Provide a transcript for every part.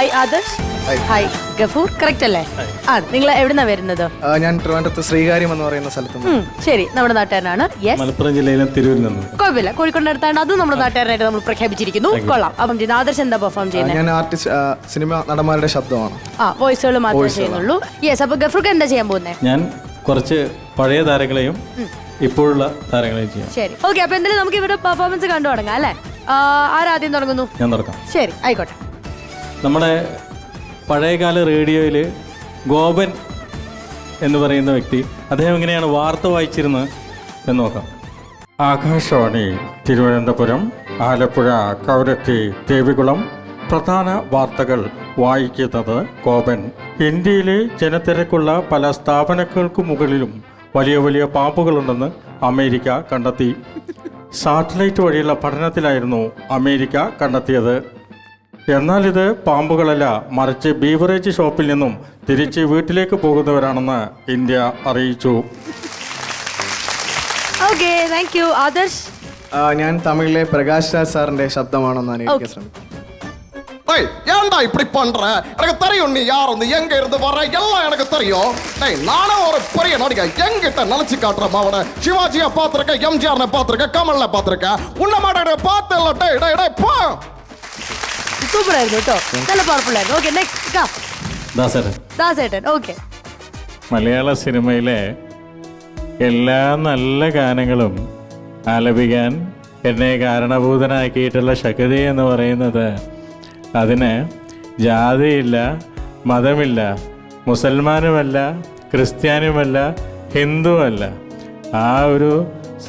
Hi Adarsh hi Gafoor correct അല്ലേ? ആ നിങ്ങൾ എവിടുന്നാ വരുന്നത്? ആ, ഞാൻ ട്രിവാൻഡ്രത്ത് ശ്രീകാര്യം എന്ന് പറയുന്ന സ്ഥലത്ത് നിന്ന്. ഉം, ശരി. നമ്മുടെ നാട്ടുകാരനാണ്. യെസ് മലപ്പുറം ജില്ലയിലെ തിരൂരിൽ നിന്ന്. കുഴപ്പമില്ല. കോഴിക്കോട് അടുത്താണ്. അതും നമ്മുടെ നാട്ടുകാരായിട്ട് നമ്മൾ പ്രഖ്യാപിച്ചിരിക്കുന്നു. കൊള്ളാം. അപ്പം ചെയ്യുന്ന ആദർശ് എന്താ പെർഫോം ആ, ചെയ്യുന്നത് ഞാൻ ആർട്ടിസ്റ്റ് ആ, സിനിമ നടന്മാരുടെ ശബ്ദമാണ്. ആ വോയിസുകൾ മാത്രമേ ചെയ്യുന്നുള്ളൂ. യെസ് അപ്പൊ ഗഫൂർക്ക് എന്താ ചെയ്യാൻ പോകുന്നത് ഞാൻ കുറച്ച് പഴയ താരങ്ങളെയും ഇപ്പോഴുള്ള താരങ്ങളെയും ചെയ്യാം. ശരി. ഓക്കെ അപ്പൊ എന്തായാലും നമുക്ക് ഇവരുടെ പെർഫോമൻസ് കണ്ടു തുടങ്ങാം അല്ലേ? ആ, ആരാദ്യം തുടങ്ങുന്നു? ഞാൻ തുടക്കാം ശരി ആയിക്കോട്ടെ. നമ്മുടെ പഴയകാല റേഡിയോയിൽ ഗോപൻ എന്ന് പറയുന്ന വ്യക്തി അദ്ദേഹം എങ്ങനെയാണ് വാർത്ത വായിച്ചിരുന്നത് എന്ന് നോക്കാം. ആകാശവാണി തിരുവനന്തപുരം ആലപ്പുഴ കൗരത്തി ദേവികുളം പ്രധാന വാർത്തകൾ വായിക്കുന്നത് കോപൻ ഇന്ത്യയിലെ ജനത്തിരക്കുള്ള പല സ്ഥാപനങ്ങൾക്ക് മുകളിലും വലിയ വലിയ പാമ്പുകളുണ്ടെന്ന് അമേരിക്ക കണ്ടെത്തി. സാറ്റലൈറ്റ് വഴിയുള്ള പഠനത്തിലായിരുന്നു അമേരിക്ക കണ്ടെത്തിയത്. എന്നാൽ ഇത് പാമ്പുകളല്ല മറിച്ച് ബീവറേജ് ഷോപ്പിൽ നിന്നും തിരിച്ച് വീട്ടിലേക്ക് പോകുന്നവരാണെന്ന് ഇന്ത്യ അറിയിച്ചു ഓക്കെ താങ്ക് യു ആദർശ് ആ, ഞാൻ തമിഴിലെ പ്രകാശ് രാജ് സാറിന്റെ ശബ്ദമാണെന്ന് അനുകരിക്കാൻ ശ്രമിക്കും டேய் ஏன்டா இப்படி பண்ற எனக்கு தெரியும் நீ யாருன்னு எங்க இருந்து வர எல்லாம் எனக்கு தெரியும் டேய் நானும் ஒரு பெரிய நடிகை எங்கிட்ட நினைச்சு காட்டுறேன் அவனை சிவாஜிய பாத்திருக்கேன் எம்ஜிஆர் பாத்திருக்கேன் கமல்ல பாத்திருக்கேன் உன்ன மாட்டேன் பார்த்தல டேய் டேய் டேய் போ സൂപ്പർ ആയിരുന്നു കേട്ടോ. നല്ല പവർഫുൾ ആയിരുന്നു. ഓക്കെ നെക്സ്റ്റ് ദാസേട്ടൻ. ഓക്കെ മലയാള സിനിമയിലെ എല്ലാ നല്ല ഗാനങ്ങളും ആലപിക്കാൻ എന്നെ കാരണഭൂതനാക്കിയിട്ടുള്ള ശക്തി എന്ന് പറയുന്നത് അതിന് ജാതിയില്ല മതമില്ല മുസൽമാനുമല്ല ക്രിസ്ത്യാനുമല്ല ഹിന്ദുവല്ല. ആ ഒരു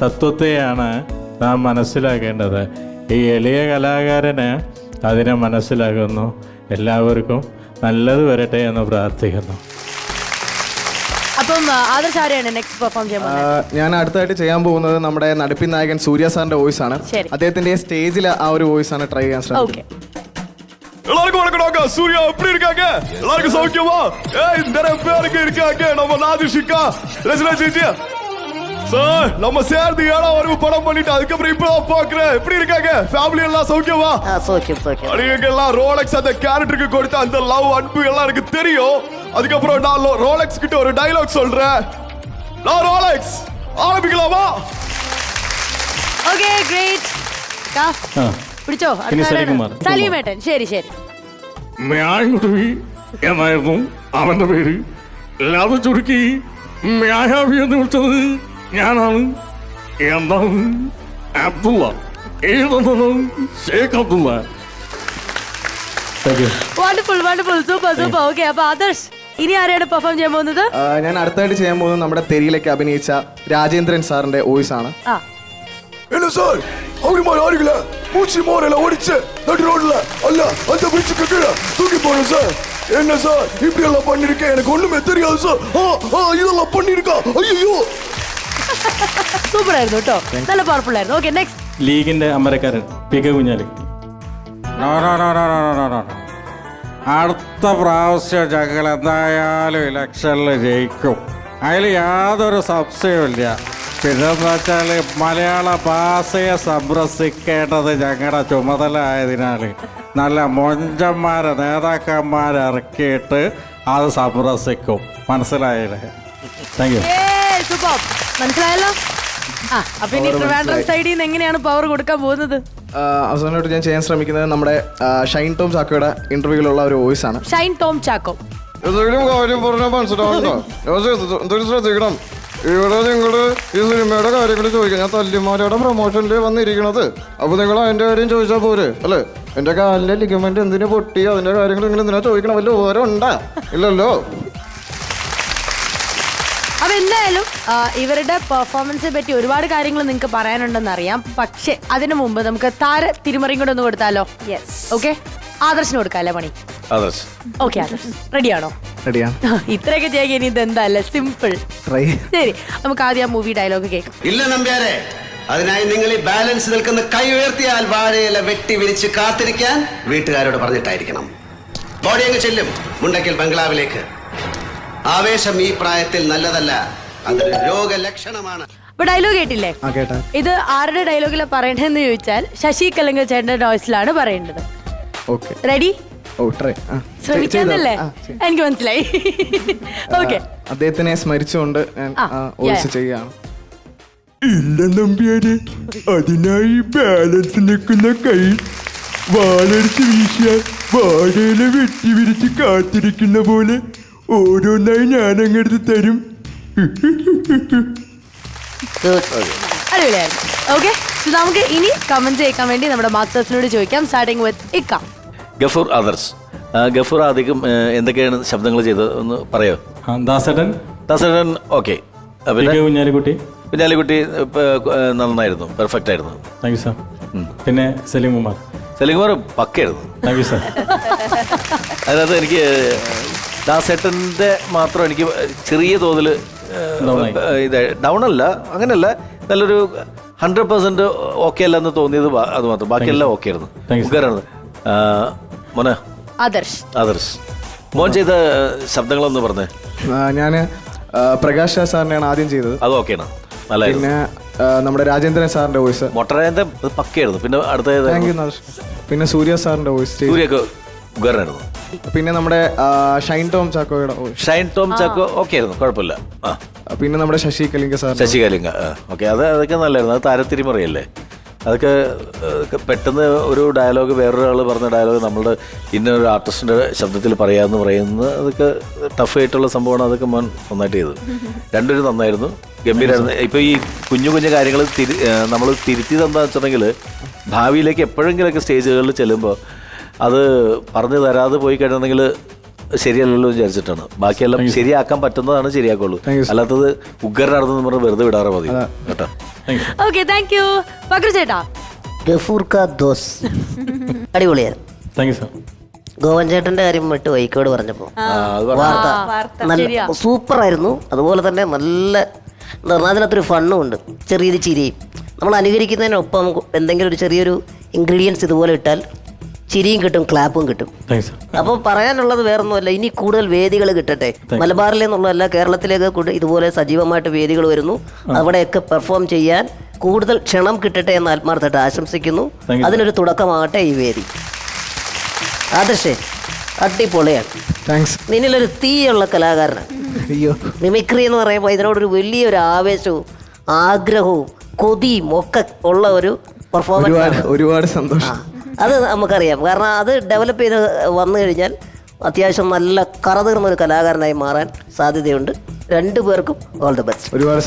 സത്വത്തെയാണ് നാം മനസ്സിലാക്കേണ്ടത്. ഈ എളിയ കലാകാരന് അതിനെ മനസ്സിലാകുന്നു എല്ലാവർക്കും നല്ലത് വരട്ടെ എന്ന് പ്രാർത്ഥിക്കുന്നു അപ്പം ആ, ആദർശ് ആരെയാണ് നെക്സ്റ്റ് പെർഫോം ചെയ്യാൻ ആ, പോകുന്നത് ഞാൻ അടുത്തായിട്ട് ചെയ്യാൻ പോകുന്നത് നമ്മുടെ നടപ്പിൻ നായകൻ സൂര്യ സാറിന്റെ വോയിസ് ആണ് ശരി. അദ്ദേഹത്തിന്റെ സ്റ്റേജിൽ ആ ഒരു വോയിസ് ആണ് ട്രൈ ചെയ്യാൻ ശ്രമിക്കുന്നത് ഓക്കെ எல்லாருக்கும் வணக்கம்டாங்க சூர்யா எப்படி இருக்காங்க எல்லாருக்கும் சௌக்கியமா ஏய் நிறைய பேருக்கு இருக்காங்க நம்ம நாதிஷிகா ரஜினா ஜிஜி சார் நம்ம சேர்ந்து ஏழாம் வரைக்கும் படம் பண்ணிட்டு அதுக்கப்புறம் இப்பதான் பாக்குறேன் எப்படி இருக்காங்க ஃபேமிலி எல்லாம் சௌக்கியமா நீங்க எல்லாம் ரோலக்ஸ் அந்த கேரக்டருக்கு கொடுத்த அந்த லவ் அன்பு எல்லாம் எனக்கு தெரியும் அதுக்கப்புறம் நான் லோ- ரோலக்ஸ் கிட்ட ஒரு டைலாக் சொல்றேன் நான் ரோலக்ஸ் ஆரம்பிக்கலாமா ഓക്കെ ഗ്രേറ്റ് ആ പിടിച്ചോ ഇനി സലീംകുമാർ. സലീമേട്ടൻ ശരി ശരി മ്യാൻകുടുവി എന്നായിരുന്നു അവന്റെ പേര് അല്ലാതെ ചുരുക്കി മ്യായാവി എന്ന് വിളിച്ചത് ഞാനാണ് എന്താണ് Abdulla ഏതെന്നത് Sheikh Abdullah wonderful wonderful super super okay അപ്പൊ ആദർശ് ഇനി ആരെയാണ് പെർഫോം ചെയ്യാൻ പോകുന്നത് ആ, ഞാൻ അടുത്തായിട്ട് ചെയ്യാൻ പോകുന്നത് നമ്മുടെ തെരിയിലേക്ക് അഭിനയിച്ച രാജേന്ദ്രൻ സാറിന്റെ വോയിസ് ആണ് ആ என்ன சார் அப்படி மாதிரி ஆடுகள மூச்சு மோரல ஒடிச்சு நடு ரோட்ல அல்ல அந்த பிரிட்ஜுக்கு கீழே தூக்கி போடும் சார் என்ன சார் இப்படி எல்லாம் பண்ணிருக்கேன் எனக்கு ஒண்ணுமே தெரியாது சார் ஆ, ஆ, இதெல்லாம் பண்ணிருக்கா ஐயோ സൂപ്പർ ആയിരുന്നു കേട്ടോ. നല്ല പവർഫുൾ ആയിരുന്നു. ഓക്കെ നെക്സ്റ്റ് ലീഗിന്റെ അമരക്കാരൻ പി കെ കുഞ്ഞാലി അടുത്ത പ്രാവശ്യം ഞങ്ങൾ എന്തായാലും ഇലക്ഷനിൽ ജയിക്കും. അതിൽ യാതൊരു സംശയവുമില്ല പിന്നെന്ന് വെച്ചാൽ മലയാള ഭാഷയെ സംരക്ഷിക്കേണ്ടത് ഞങ്ങളുടെ ചുമതല ആയതിനാൽ നല്ല മൊഞ്ചന്മാരെ നേതാക്കന്മാരെ ഇറക്കിയിട്ട് അത് സംരക്ഷിക്കും. മനസ്സിലായില്ലേ? താങ്ക് യു മനസ്സിലായല്ലോ? അപ്പൊ ഇനി ട്രിവാൻഡ്രം സൈഡിൽ നിന്ന് എങ്ങനെയാണ് പവർ കൊടുക്കാൻ പോകുന്നത്? അവസാനമായിട്ട് ഞാൻ ചെയ്യാൻ ശ്രമിക്കുന്നത് നമ്മുടെ ഷൈൻ ടോം ചാക്കോയുടെ ഇന്റർവ്യൂലുള്ള ഒരു വോയിസ് ആണ്. ഷൈൻ ടോം ചാക്കോ. എന്തെങ്കിലും കാര്യം പറഞ്ഞാൽ മനസ്സിലാവുന്നുണ്ടോ എന്തൊരു ശ്രദ്ധിക്കണം. ഇവിടെ നിങ്ങൾ ഈ സിനിമയുടെ കാര്യങ്ങൾ ചോദിക്കാം. ഞാൻ തല്ലിമാരുടെ പ്രൊമോഷനിൽ വന്നിരിക്കണത്. അപ്പൊ നിങ്ങൾ അതിന്റെ കാര്യം ചോദിച്ചാൽ പോരെ അല്ലേ? എന്റെ കാലിലെ ലിഗമെന്റ് എന്തിനു പൊട്ടി? അതിന്റെ കാര്യങ്ങൾ നിങ്ങൾ എന്തിനാ ചോദിക്കണം? വല്ല ഓരോ ഉണ്ടാ? ഇല്ലല്ലോ. എന്തായാലും ആ, ഇവരുടെ പെർഫോമൻസിനെ പറ്റി ഒരുപാട് കാര്യങ്ങൾ നിങ്ങൾക്ക് പറയാനുണ്ടെന്ന് അറിയാം പക്ഷെ അതിനു മുമ്പ് നമുക്ക് താര തിരുമറിയും കൂടെ ഒന്ന് കൊടുത്താലോ? യെസ് ഓക്കെ ആദർശിന് കൊടുക്കാല്ലേ പണി? ആദർശ്. ഓക്കെ ആദർശ്. റെഡിയാണോ റെഡിയാണ് ഇത്രയൊക്കെ ചെയ്യാൻ ഇനി ഇതെന്തല്ല? സിമ്പിൾ ട്രൈ ശരി നമുക്ക് ആദ്യം ആ മൂവി ഡയലോഗ് കേൾക്കാം. ഇല്ല നമ്പ്യാരെ അതിനായി നിങ്ങൾ ഈ ബാലൻസ് നിൽക്കുന്ന കൈ ഉയർത്തിയാൽ വാഴയില വെട്ടി വിരിച്ച് കാത്തിരിക്കാൻ വീട്ടുകാരോട് പറഞ്ഞിട്ടായിരിക്കണം. ബോഡി അങ്ങ് ചെല്ലും. മുണ്ടക്കൽ ബംഗ്ലാവിലേക്ക്. ആവേശം ഈ പ്രായത്തിൽ നല്ലതല്ല. അതൊരു രോഗലക്ഷണമാണ്. അപ്പൊ ഡയലോഗ് കേട്ടില്ലേ? ആ കേട്ടാ. ഇത് ആരുടെ ഡയലോഗിലാണ് പറയണ്ടെന്ന് ചോദിച്ചാൽ ശശി കലങ്ക ചേട്ടന്റെ വോയിസിലാണ് പറയേണ്ടത്. റെഡി ശ്രമിക്കാന്നല്ലേ? എനിക്ക് മനസ്സിലായി. ഓക്കെ അദ്ദേഹത്തിനെ സ്മരിച്ചുകൊണ്ട് വോയിസ്. ചെയ്യുകയാണ്. ഇല്ല നമ്പ്യാരെ. അതിനായി ബാലൻസ് നിൽക്കുന്ന കൈ വാളടിച്ച് വീശിയാൽ വാഴയില വെട്ടി വിരിച്ച് കാത്തിരിക്കുന്ന പോലെ ഓരോന്നായി ഞാനങ്ങെടുത്ത് തരും. അടിപൊളിയായിരുന്നു ഓക്കെ നമുക്ക് ഇനി കമന്റ് ചെയ്യാൻ വേണ്ടി നമ്മുടെ മാസ്റ്റേഴ്സിനോട് ചോദിക്കാം. സ്റ്റാർട്ടിങ് വിത്ത് ഇക്ക. ഗഫൂർ ആ, ഗഫൂർ ആദ്യം എന്തൊക്കെയാണ് ശബ്ദങ്ങൾ ചെയ്തത്? ഒന്ന് പറയോ? ദാസേട്ടൻ. ദാസേട്ടൻ ഓക്കെ കുഞ്ഞാലിക്കുട്ടി. കുഞ്ഞാലിക്കുട്ടി നന്നായിരുന്നു പെർഫെക്റ്റ് ആയിരുന്നു. താങ്ക് യു സാർ പിന്നെ സലീം കുമാർ. സെലിംകുമാർ പക്കയായിരുന്നു. താങ്ക് യു സാർ അതിനകത്ത് എനിക്ക് ദാസേട്ടന്റെ മാത്രം എനിക്ക് ചെറിയ തോതിൽ. ഇത് ഡൗൺ അല്ല അങ്ങനെയല്ല. നല്ലൊരു ഹൺഡ്രഡ് പെർസെന്റ് ഓക്കെ അല്ല എന്ന് തോന്നിയത് അത് മാത്രം. ബാക്കിയെല്ലാം ഓക്കെ ആയിരുന്നു. Sir. മോനെ? ആദർശ്. ആദർശ്. മോൻ ചെയ്ത ശബ്ദങ്ങളൊന്ന് പറഞ്ഞേ. ഞാൻ പ്രകാശ് സാറിനെയാണ് ആദ്യം ചെയ്തത്. അത് ഓക്കെയാണ് ആണ്. പിന്നെ നമ്മുടെ രാജേന്ദ്രൻ സാറിന്റെ വോയിസ്. മൊട്ടരാജേന്ദ്രൻ പക്കയായിരുന്നു. പിന്നെ അടുത്ത പിന്നെ സൂര്യ സാറിന്റെ വോയിസ്. സൂര്യ സൂര്യൊക്കെ ഉഗ്രനായിരുന്നു പിന്നെ നമ്മുടെ ഷൈൻ ടോം ചാക്കോയുടെ ഷൈൻ. ടോം ചാക്കോ ഓക്കെ ആയിരുന്നു കുഴപ്പമില്ല. ആ. പിന്നെ നമ്മുടെ ശശി കലിംഗ സാർ ശശി കലിംഗ ഓക്കെ. അത് അതൊക്കെ നല്ലായിരുന്നു. അത് താരത്തിരിമറിയല്ലേ? അതൊക്കെ അതൊക്കെ പെട്ടെന്ന് ഒരു ഡയലോഗ് വേറൊരാൾ പറഞ്ഞ ഡയലോഗ് നമ്മളുടെ ഇന്നൊരു ആർട്ടിസ്റ്റിന്റെ ആർട്ടിസ്റ്റിന്റെ ശബ്ദത്തിൽ പറയാമെന്ന് പറയുന്നത് അതൊക്കെ ടഫ് ആയിട്ടുള്ള സംഭവമാണ് അതൊക്കെ മോൻ നന്നായിട്ട് ചെയ്തത്. രണ്ടുപേരും നന്നായിരുന്നു. ഗംഭീരമായിരുന്നു ഇപ്പൊ ഈ കുഞ്ഞു കുഞ്ഞു കാര്യങ്ങൾ തിരി നമ്മൾ തിരുത്തി തന്നെ വെച്ചിട്ടുണ്ടെങ്കിൽ ഭാവിയിലേക്ക് എപ്പോഴെങ്കിലൊക്കെ സ്റ്റേജുകളിൽ ചെല്ലുമ്പോൾ അത് പറഞ്ഞു തരാതെ പോയി കഴിഞ്ഞിട്ടുണ്ടെങ്കിൽ ശരിയല്ലല്ലോ വിചാരിച്ചിട്ടാണ്. ബാക്കിയെല്ലാം ശരിയാക്കാൻ പറ്റുന്നതാണ് ശരിയാക്കുള്ളൂ. അല്ലാത്തത് ഉഗ്രനാണെന്ന് പറഞ്ഞ് വെറുതെ വിടാറ് മതി. കേട്ടോ? ഓക്കെ താങ്ക് യു ചേട്ടാ. ഗഫൂർ കാ ദോസ്. അടിപൊളിയായിരുന്നു താങ്ക് യു സാർ ഗോവൻ ചേട്ടന്റെ കാര്യം വിട്ട് വൈക്കോട് പറഞ്ഞപ്പോ. വാർത്ത. നല്ല സൂപ്പറായിരുന്നു. അതുപോലെ തന്നെ നല്ല എന്താ പറഞ്ഞാൽ അതിനകത്തൊരു ഫണ്ണും ഉണ്ട്. ചെറിയൊരു ചിരിയും. നമ്മൾ അനുകരിക്കുന്നതിനൊപ്പം എന്തെങ്കിലും ഒരു ചെറിയൊരു ഇൻഗ്രീഡിയൻസ് ഇതുപോലെ ഇട്ടാൽ ചിരിയും കിട്ടും ക്ലാപ്പും കിട്ടും. അപ്പോൾ പറയാനുള്ളത് വേറൊന്നുമല്ല ഇനി കൂടുതൽ വേദികൾ കിട്ടട്ടെ. മലബാറിലെ നിന്നുള്ളതല്ല കേരളത്തിലേക്ക് കൂടി ഇതുപോലെ സജീവമായിട്ട് വേദികൾ വരുന്നു. അവിടെയൊക്കെ പെർഫോം ചെയ്യാൻ കൂടുതൽ ക്ഷണം കിട്ടട്ടെ എന്ന് ആത്മാർത്ഥമായിട്ട് ആശംസിക്കുന്നു. അതിനൊരു തുടക്കമാകട്ടെ ഈ വേദി. ആദർശേ അടിപൊളിയാണ്. താങ്ക്സ് നിന്നിലൊരു തീയുള്ള കലാകാരനാണ്. അയ്യോ. മിമിക്രി എന്ന് പറയുമ്പോൾ ഇതിനോടൊരു വലിയൊരു ആവേശവും ആഗ്രഹവും കൊതിയും ഒക്കെ ഉള്ള ഒരു പെർഫോമൻസ് ഒരുപാട് സന്തോഷം. അത് നമുക്കറിയാം. കാരണം അത് ഡെവലപ്പ് ചെയ്ത് വന്നു കഴിഞ്ഞാൽ അത്യാവശ്യം നല്ല കറതീർന്ന ഒരു കലാകാരനായി മാറാൻ സാധ്യതയുണ്ട്. രണ്ടു പേർക്കും ഓൾ ദി ബെസ്റ്റ് ഒരുപാട്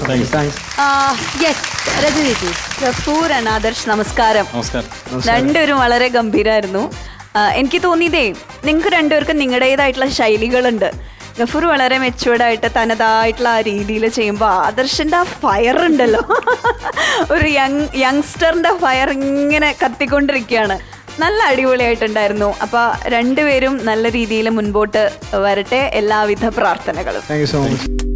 ആദർശ് നമസ്കാരം. നമസ്കാരം. രണ്ടുപേരും വളരെ ഗംഭീരായിരുന്നു. എനിക്ക് തോന്നിയതേ നിങ്ങൾക്ക് രണ്ടുപേർക്കും നിങ്ങളുടേതായിട്ടുള്ള ശൈലികളുണ്ട്. ഗഫൂർ വളരെ മെച്ചുവേർഡായിട്ട് തനതായിട്ടുള്ള ആ രീതിയിൽ ചെയ്യുമ്പോൾ ആദർശിന്റെ ആ ഫയർ ഉണ്ടല്ലോ. ഒരു യങ് യങ്സ്റ്ററിന്റെ ഫയർ ഇങ്ങനെ കത്തിക്കൊണ്ടിരിക്കുകയാണ്. നല്ല അടിപൊളിയായിട്ടുണ്ടായിരുന്നു. അപ്പൊ രണ്ടുപേരും നല്ല രീതിയിൽ മുൻപോട്ട് വരട്ടെ. എല്ലാവിധ പ്രാർത്ഥനകളും. Thank you so much